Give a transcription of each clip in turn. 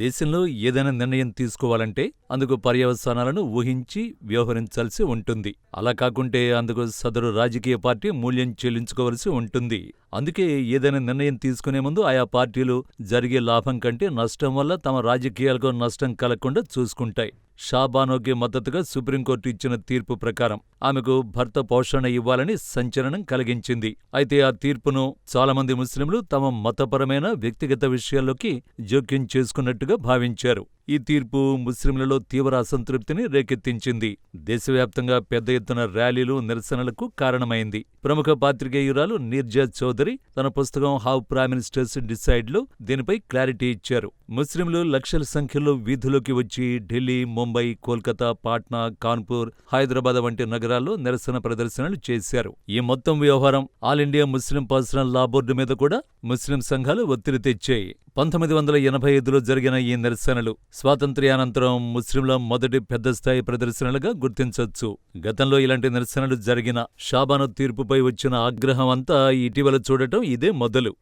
దేశంలో ఏదైనా నిర్ణయం తీసుకోవాలంటే అందుకు పర్యవసానాలను ఊహించి వ్యవహరించాల్సి ఉంటుంది. అలా కాకుంటే అందుకు సదరు రాజకీయ పార్టీ మూల్యం చెల్లించుకోవలసి ఉంటుంది. అందుకే ఏదైనా నిర్ణయం తీసుకునే ముందు ఆయా పార్టీలు జరిగే లాభం కంటే నష్టం వల్ల తమ రాజకీయాలకు నష్టం కలగకుండా చూసుకుంటాయి. షాబానోకి మద్దతుగా సుప్రీంకోర్టు ఇచ్చిన తీర్పు ప్రకారం ఆమెకు భర్త పోషణ ఇవ్వాలని సంచలనం కలిగించింది. అయితే ఆ తీర్పును చాలామంది ముస్లింలు తమ మతపరమైన వ్యక్తిగత విషయాల్లోకి జోక్యం చేసుకున్నట్టుగా భావించారు. ఈ తీర్పు ముస్లింలలో తీవ్ర అసంతృప్తిని రేకెత్తించింది. దేశవ్యాప్తంగా పెద్ద ఎత్తున ర్యాలీలు నిరసనలకు కారణమైంది. ప్రముఖ పాత్రికేయురాలు నీర్జా చౌదరి తన పుస్తకం హౌ ప్రైమ్ మినిస్టర్స్ డిసైడ్లో దీనిపై క్లారిటీ ఇచ్చారు. ముస్లింలు లక్షల సంఖ్యలో వీధులోకి వచ్చి ఢిల్లీ ముంబై కోల్కతా పాట్నా కాన్పూర్ హైదరాబాద్ వంటి నగరాల్లో నిరసన ప్రదర్శనలు చేశారు. ఈ మొత్తం వ్యవహారం all India Muslim personal law board మీద కూడా ముస్లిం సంఘాలు ఒత్తిడి తెచ్చాయి. పంతొమ్మిది వందల ఎనభై ఐదులో జరిగిన ఈ నిరసనలు స్వాతంత్ర్యానంతరం ముస్లింల మొదటి పెద్ద స్థాయి ప్రదర్శనలుగా గుర్తించవచ్చు గతంలో ఇలాంటి నిరసనలు జరిగిన షాబాను తీర్పుపై వచ్చిన ఆగ్రహం అంతా ఇటీవల చూడటం ఇదే మొదలు.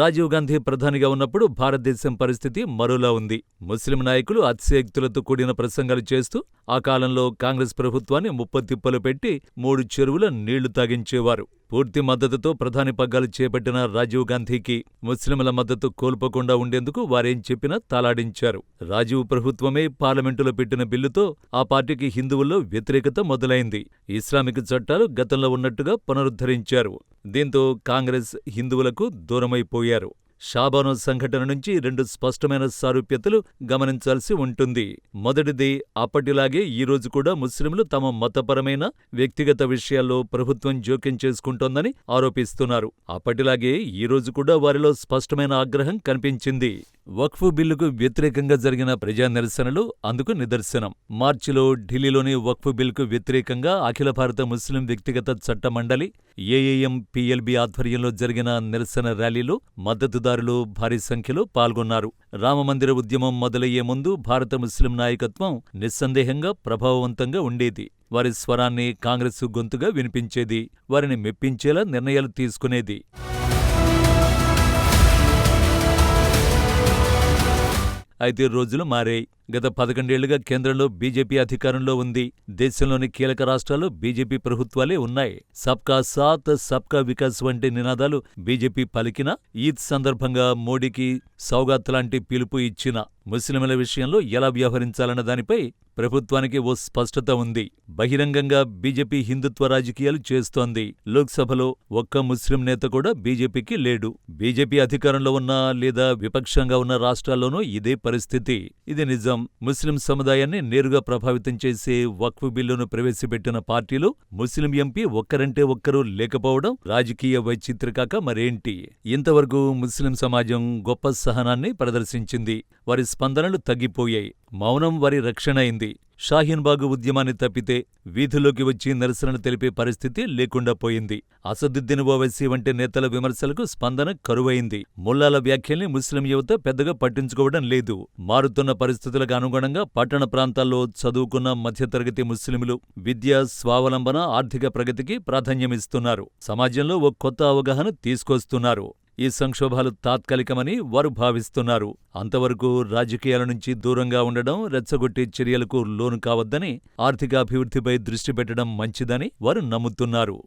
రాజీవ్ గాంధీ ప్రధానిగా ఉన్నప్పుడు భారతదేశం పరిస్థితి మరోలా ఉంది. ముస్లిం నాయకులు అతిశయక్తులతో కూడిన ప్రసంగాలు చేస్తూ ఆ కాలంలో కాంగ్రెస్ ప్రభుత్వాన్ని ముప్పతిప్పలు పెట్టి మూడు చెరువుల నీళ్ళు తాగించేవారు. పూర్తి మద్దతుతో ప్రధాని పగ్గాలు చేపట్టిన రాజీవ్ గాంధీకి ముస్లింల మద్దతు కోల్పోకుండా ఉండేందుకు వారేం చెప్పినా తలాడించారు. రాజీవ్ ప్రభుత్వమే పార్లమెంటులో పెట్టిన బిల్లుతో ఆ పార్టీకి హిందువుల్లో వ్యతిరేకత మొదలైంది. ఇస్లామిక్ చట్టాలు గతంలో ఉన్నట్టుగా పునరుద్ధరించారు. దీంతో కాంగ్రెస్ హిందువులకు దూరమైపోయారు. షాబానో సంఘటన నుంచి రెండు స్పష్టమైన సారూప్యతలు గమనించాల్సి ఉంటుంది. మొదటిది అప్పటిలాగే ఈ రోజు కూడా ముస్లింలు తమ మతపరమైన వ్యక్తిగత విషయాల్లో ప్రభుత్వం జోక్యం చేసుకుంటోందని ఆరోపిస్తున్నారు. అప్పటిలాగే ఈ రోజు కూడా వారిలో స్పష్టమైన ఆగ్రహం కనిపించింది. వక్ఫ్ బిల్లుకు వ్యతిరేకంగా జరిగిన ప్రజా నిరసనలు అందుకు నిదర్శనం. మార్చిలో ఢిల్లీలోని వక్ఫ్ బిల్లుకు వ్యతిరేకంగా అఖిల భారత ముస్లిం వ్యక్తిగత చట్ట మండలి ఏఏఎం పిఎల్బి ఆధ్వర్యంలో జరిగిన నిరసన ర్యాలీలో మద్దతుదారులు భారీ సంఖ్యలో పాల్గొన్నారు. రామమందిర ఉద్యమం మొదలయ్యే ముందు భారత ముస్లిం నాయకత్వం నిస్సందేహంగా ప్రభావవంతంగా ఉండేది. వారి స్వరాన్ని కాంగ్రెసు గొంతుగా వినిపించేది. వారిని మెప్పించేలా నిర్ణయాలు తీసుకునేది. అయితే రోజులు మారాయి గత పదకొండేళ్ళుగా కేంద్రంలో బీజేపీ అధికారంలో ఉంది. దేశంలోని కీలక రాష్ట్రాలు బీజేపీ ప్రభుత్వాలే ఉన్నాయి. సబ్కా సాత్ సబ్కా వికాస్ వంటి నినాదాలు బీజేపీ పలికినా ఈద్ సందర్భంగా మోడీకి సౌగాత్ లాంటి పిలుపు ఇచ్చిన ముస్లింల విషయంలో ఎలా వ్యవహరించాలన్న దానిపై ప్రభుత్వానికి ఓ స్పష్టత ఉంది. బహిరంగంగా బీజేపీ హిందుత్వ రాజకీయాలు చేస్తోంది. లోక్సభలో ఒక్క ముస్లిం నేత కూడా బీజేపీకి లేడు. బీజేపీ అధికారంలో ఉన్న లేదా విపక్షంగా ఉన్న రాష్ట్రాల్లోనూ ఇదే పరిస్థితి. ఇది నిజం. ముస్లిం సముదాయాన్ని నేరుగా ప్రభావితం చేసే వక్ఫ్ బిల్లును ప్రవేశపెట్టిన పార్టీలు ముస్లిం ఎంపీ ఒక్కరంటే ఒక్కరూ లేకపోవడం రాజకీయ వైచిత్రికాక మరేంటి? ఇంతవరకు ముస్లిం సమాజం గొప్ప సహనాన్ని ప్రదర్శించింది. వారి స్పందనలు తగ్గిపోయాయి. మౌనం వారి రక్షణ అయింది. షాహీన్బాగు ఉద్యమాన్ని తప్పితే వీధిలోకి వచ్చి నిరసనలు తెలిపే పరిస్థితి లేకుండా పోయింది. అసదుద్దీన్ ఓవైసీ వంటి నేతల విమర్శలకు స్పందన కరువైంది. ముల్లాల వ్యాఖ్యల్ని ముస్లిం యువత పెద్దగా పట్టించుకోవడం లేదు. మారుతున్న పరిస్థితులకు అనుగుణంగా పట్టణ ప్రాంతాల్లో చదువుకున్న మధ్యతరగతి ముస్లింలు విద్య స్వావలంబన ఆర్థిక ప్రగతికి ప్రాధాన్యమిస్తున్నారు. సమాజంలో ఓ కొత్త అవగాహన తీసుకొస్తున్నారు. ఈ సంక్షోభాలు తాత్కాలికమని వారు భావిస్తున్నారు. అంతవరకు రాజకీయాల నుంచి దూరంగా ఉండడం రెచ్చగొట్టే చర్యలకు లోను కావద్దని ఆర్థికాభివృద్ధిపై దృష్టి పెట్టడం మంచిదని వారు నమ్ముతున్నారు.